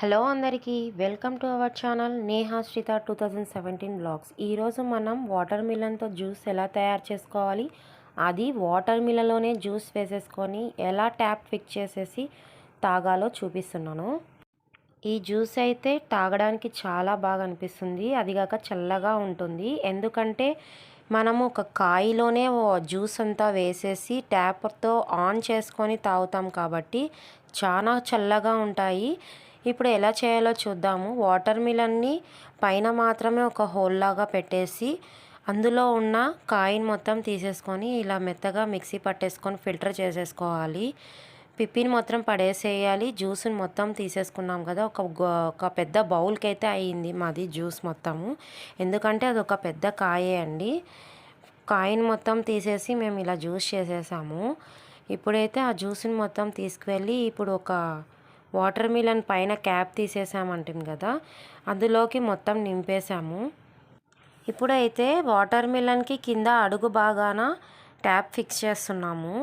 Hello అందరికీ welcome to our channel Neha Sritha two thousand seventeen blogs. ఈరోజు మనం water మిలన్తో juice ఎలా తయారు చేసుకోవాలి? అది వాటర్ మిలన్లోనే జ్యూస్ వేసేసుకొని ఎలా ట్యాప్ ఫిక్స్ చేసేసి తాగాలో చూపిస్తున్నాను. ఈ జ్యూస్ అయితే తాగడానికి చాలా బాగా అనిపిస్తుంది. అదిగాక చల్లగా ఉంటుంది. ఎందుకంటే మనము ఒక కాయలోనే జ్యూస్ అంతా వేసేసి ట్యాప్తో ఆన్ చేసుకొని తాగుతాం కాబట్టి చాలా చల్లగా ఉంటాయి. ఇప్పుడు ఎలా చేయాలో చూద్దాము. వాటర్ మిలన్ని పైన మాత్రమే ఒక హోల్ లాగా పెట్టేసి అందులో ఉన్న కాయిన్ మొత్తం తీసేసుకొని ఇలా మెత్తగా మిక్సీ పట్టేసుకొని ఫిల్టర్ చేసేసుకోవాలి. పిప్పిని మొత్తం పడేసేయాలి. జ్యూస్ని మొత్తం తీసేసుకున్నాం కదా ఒక ఒక పెద్ద బౌల్కి అయితే అయ్యింది మాది జ్యూస్ మొత్తము. ఎందుకంటే అది ఒక పెద్ద కాయే అండి. కాయిన్ మొత్తం తీసేసి మేము ఇలా జ్యూస్ చేసేసాము. ఇప్పుడైతే ఆ జ్యూస్ని మొత్తం తీసుకువెళ్ళి ఇప్పుడు ఒక వాటర్ మిలన్ పైన క్యాప్ తీసేసామంటుంది కదా అందులోకి మొత్తం నింపేసాము ఇప్పుడైతే వాటర్ మిలన్కి కింద అడుగు బాగాన ట్యాప్ ఫిక్స్ చేస్తున్నాము.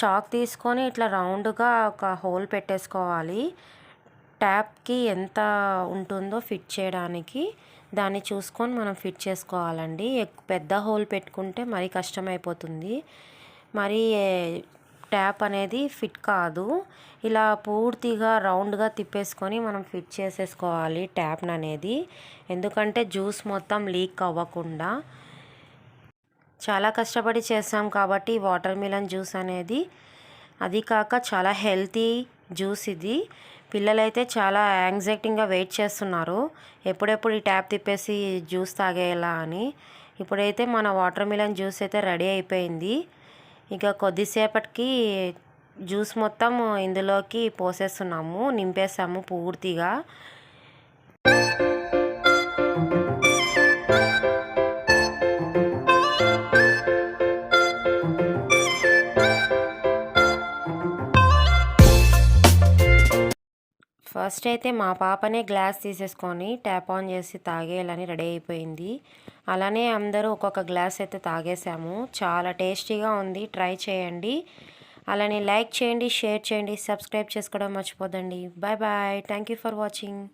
చాక్ తీసుకొని ఇట్లా రౌండ్గా ఒక హోల్ పెట్టేసుకోవాలి. ట్యాప్కి ఎంత ఉంటుందో ఫిట్ చేయడానికి దాన్ని చూసుకొని మనం ఫిట్ చేసుకోవాలండి. పెద్ద హోల్ పెట్టుకుంటే మరీ కష్టమైపోతుంది. మరి ట్యాప్ అనేది ఫిట్ కాదు. ఇలా పూర్తిగా రౌండ్గా తిప్పేసుకొని మనం ఫిట్ చేసేసుకోవాలి ట్యాప్ని అనేది. ఎందుకంటే జ్యూస్ మొత్తం లీక్ అవ్వకుండా. చాలా కష్టపడి చేస్తాం కాబట్టి వాటర్ మిలన్ జ్యూస్ అనేది. అది కాక చాలా హెల్తీ జ్యూస్ ఇది. పిల్లలైతే చాలా యాంగ్జైటింగ్గా వెయిట్ చేస్తున్నారు. ఎప్పుడెప్పుడు ఈ ట్యాప్ తిప్పేసి జ్యూస్ తాగేలా అని. ఇప్పుడైతే మన వాటర్ మిలన్ జ్యూస్ అయితే రెడీ అయిపోయింది. ఇక కొద్దిసేపటికి జ్యూస్ మొత్తం ఇందులోకి పోసేస్తున్నాము నింపేసాము పూర్తిగా. ఫస్ట్ అయితే మా పాపనే గ్లాస్ తీసేసుకొని ట్యాప్ ఆన్ చేసి తాగేయాలని రెడీ అయిపోయింది. అలానే అందరూ ఒక్కొక్క గ్లాస్ అయితే తాగేసాము చాలా టేస్టీగా ఉంది. ట్రై చేయండి. అలానే లైక్ చేయండి షేర్ చేయండి సబ్స్క్రైబ్ చేసుకోవడం మర్చిపోదండి bye bye. Thank you for watching.